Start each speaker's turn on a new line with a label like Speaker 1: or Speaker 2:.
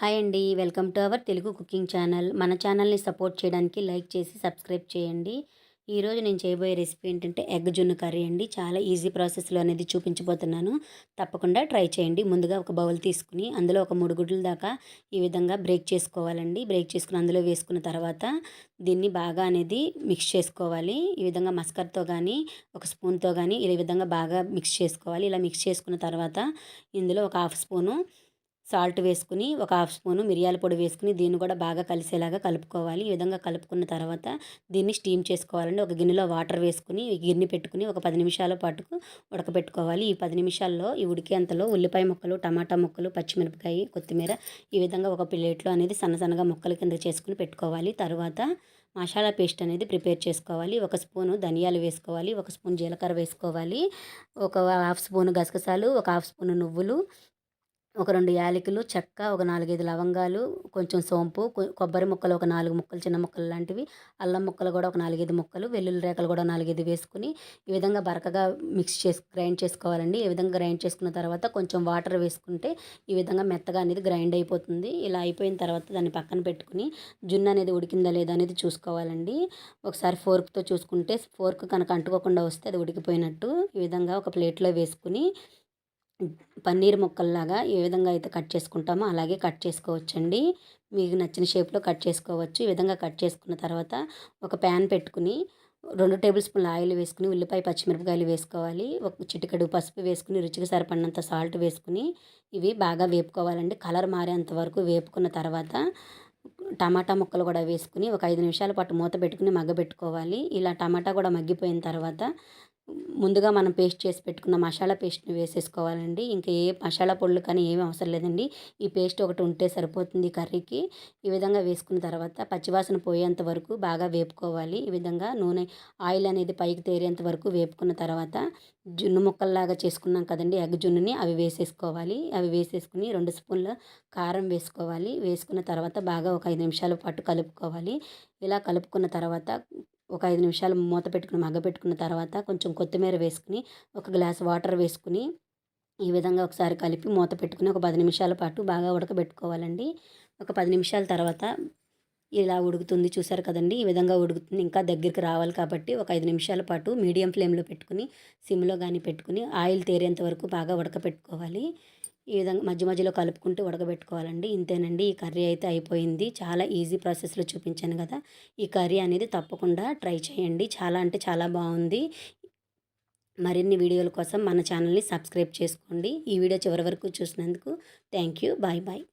Speaker 1: Hi అండి. Welcome to our Telugu cooking channel. మన ఛానల్ని సపోర్ట్ చేయడానికి లైక్ చేసి సబ్స్క్రైబ్ చేయండి. ఈరోజు నేను చేయబోయే రెసిపీ ఏంటంటే ఎగ్ జున్ను కర్రీ అండి. చాలా ఈజీ ప్రాసెస్లో అనేది చూపించబోతున్నాను. తప్పకుండా ట్రై చేయండి. ముందుగా ఒక బౌల్ తీసుకుని అందులో ఒక మూడు గుడ్ల దాకా ఈ విధంగా బ్రేక్ చేసుకోవాలండి. బ్రేక్ చేసుకుని అందులో వేసుకున్న తర్వాత దీన్ని బాగా అనేది మిక్స్ చేసుకోవాలి. ఈ విధంగా మస్కర్తో కానీ ఒక స్పూన్తో కానీ ఈ విధంగా బాగా మిక్స్ చేసుకోవాలి. ఇలా మిక్స్ చేసుకున్న తర్వాత ఇందులో ఒక హాఫ్ స్పూను సాల్ట్ వేసుకుని ఒక హాఫ్ స్పూను మిరియాల పొడి వేసుకుని దీన్ని కూడా బాగా కలిసేలాగా కలుపుకోవాలి. ఈ విధంగా కలుపుకున్న తర్వాత దీన్ని స్టీమ్ చేసుకోవాలండి. ఒక గిన్నెలో వాటర్ వేసుకుని గిన్నె పెట్టుకుని ఒక పది నిమిషాల పాటుకు ఉడకబెట్టుకోవాలి. ఈ పది నిమిషాల్లో ఈ ఉడికేంతలో ఉల్లిపాయ ముక్కలు టమాటా ముక్కలు పచ్చిమిరపకాయ కొత్తిమీర ఈ విధంగా ఒక ప్లేట్లో అనేది సన్న సన్నగా ముక్కల కింద చేసుకుని పెట్టుకోవాలి. తర్వాత మసాలా పేస్ట్ అనేది ప్రిపేర్ చేసుకోవాలి. ఒక స్పూను ధనియాలు వేసుకోవాలి. ఒక స్పూన్ జీలకర్ర వేసుకోవాలి. ఒక హాఫ్ స్పూన్ గసగసాలు ఒక హాఫ్ స్పూన్ నువ్వులు ఒక రెండు యాలకులు చెక్క ఒక నాలుగైదు లవంగాలు కొంచెం సోంపు కొబ్బరి ముక్కలు ఒక నాలుగు ముక్కలు చిన్న ముక్కలు లాంటివి. అల్లం ముక్కలు కూడా ఒక నాలుగైదు ముక్కలు వెల్లుల్లి రేఖలు కూడా నాలుగైదు వేసుకుని ఈ విధంగా బరకగా మిక్స్ చేసి గ్రైండ్ చేసుకోవాలండి. ఈ విధంగా గ్రైండ్ చేసుకున్న తర్వాత కొంచెం వాటర్ వేసుకుంటే ఈ విధంగా మెత్తగా అనేది గ్రైండ్ అయిపోతుంది. ఇలా అయిపోయిన తర్వాత దాన్ని పక్కన పెట్టుకుని జున్ను అనేది ఉడికిందా లేదా అనేది చూసుకోవాలండి. ఒకసారి ఫోర్క్తో చూసుకుంటే ఫోర్క్ కనుక అంటుకోకుండా వస్తే అది ఉడికిపోయినట్టు. ఈ విధంగా ఒక ప్లేట్లో వేసుకుని పన్నీర్ ముక్కల్లాగా ఏ విధంగా అయితే కట్ చేసుకుంటామో అలాగే కట్ చేసుకోవచ్చండి. మీకు నచ్చిన షేప్లో కట్ చేసుకోవచ్చు. ఈ విధంగా కట్ చేసుకున్న తర్వాత ఒక ప్యాన్ పెట్టుకుని రెండు టేబుల్ స్పూన్ల ఆయిల్ వేసుకుని ఉల్లిపాయ పచ్చిమిరపకాయలు వేసుకోవాలి. ఒక చిటికెడు పసుపు వేసుకుని రుచికి సరిపడినంత సాల్ట్ వేసుకుని ఇవి బాగా వేపుకోవాలండి. కలర్ మారేంత వరకు వేపుకున్న తర్వాత టమాటా ముక్కలు కూడా వేసుకుని ఒక ఐదు నిమిషాల పాటు మూత పెట్టుకుని మగ్గబెట్టుకోవాలి. ఇలా టమాటా కూడా మగ్గిపోయిన తర్వాత ముందుగా మనం పేస్ట్ చేసి పెట్టుకున్న మసాలా పేస్ట్ని వేసేసుకోవాలండి. ఇంకా ఏ మసాలా పొడులు కానీ ఏమీ అవసరం లేదండి. ఈ పేస్ట్ ఒకటి ఉంటే సరిపోతుంది కర్రీకి. ఈ విధంగా వేసుకున్న తర్వాత పచ్చివాసన పోయేంత వరకు బాగా వేపుకోవాలి. ఈ విధంగా నూనె ఆయిల్ అనేది పైకి తేరేంత వరకు వేపుకున్న తర్వాత జున్ను ముక్కల్లాగా చేసుకున్నాం కదండి ఎగ్ జున్నుని అవి వేసేసుకోవాలి. అవి వేసేసుకుని రెండు స్పూన్ల కారం వేసుకోవాలి. వేసుకున్న తర్వాత బాగా ఒక ఐదు నిమిషాల పాటు కలుపుకోవాలి. ఇలా కలుపుకున్న తర్వాత ఒక ఐదు నిమిషాలు మూత పెట్టుకుని మగ్గపెట్టుకున్న తర్వాత కొంచెం కొత్తిమీర వేసుకుని ఒక గ్లాస్ వాటర్ వేసుకుని ఈ విధంగా ఒకసారి కలిపి మూత పెట్టుకుని ఒక పది నిమిషాల పాటు బాగా ఉడకబెట్టుకోవాలండి. ఒక పది నిమిషాల తర్వాత ఇలా ఉడుకుతుంది. చూసారు కదండి? ఈ విధంగా ఉడుకుతుంది. ఇంకా దగ్గరికి రావాలి కాబట్టి ఒక ఐదు నిమిషాల పాటు మీడియం ఫ్లేమ్లో పెట్టుకుని సిమ్లో కానీ పెట్టుకుని ఆయిల్ తేరేంత వరకు బాగా ఉడకపెట్టుకోవాలి ఈ విధంగా మధ్య మధ్యలో కలుపుకుంటూ ఉడకబెట్టుకోవాలండి. ఇంతేనండి ఈ కర్రీ అయితే అయిపోయింది. చాలా ఈజీ ప్రాసెస్లో చూపించాను కదా. ఈ కర్రీ అనేది తప్పకుండా ట్రై చేయండి. చాలా అంటే చాలా బాగుంది. మరిన్ని వీడియోల కోసం మన ఛానల్ని సబ్స్క్రైబ్ చేసుకోండి. ఈ వీడియో చివరి వరకు చూసినందుకు థ్యాంక్ యూ. Bye bye.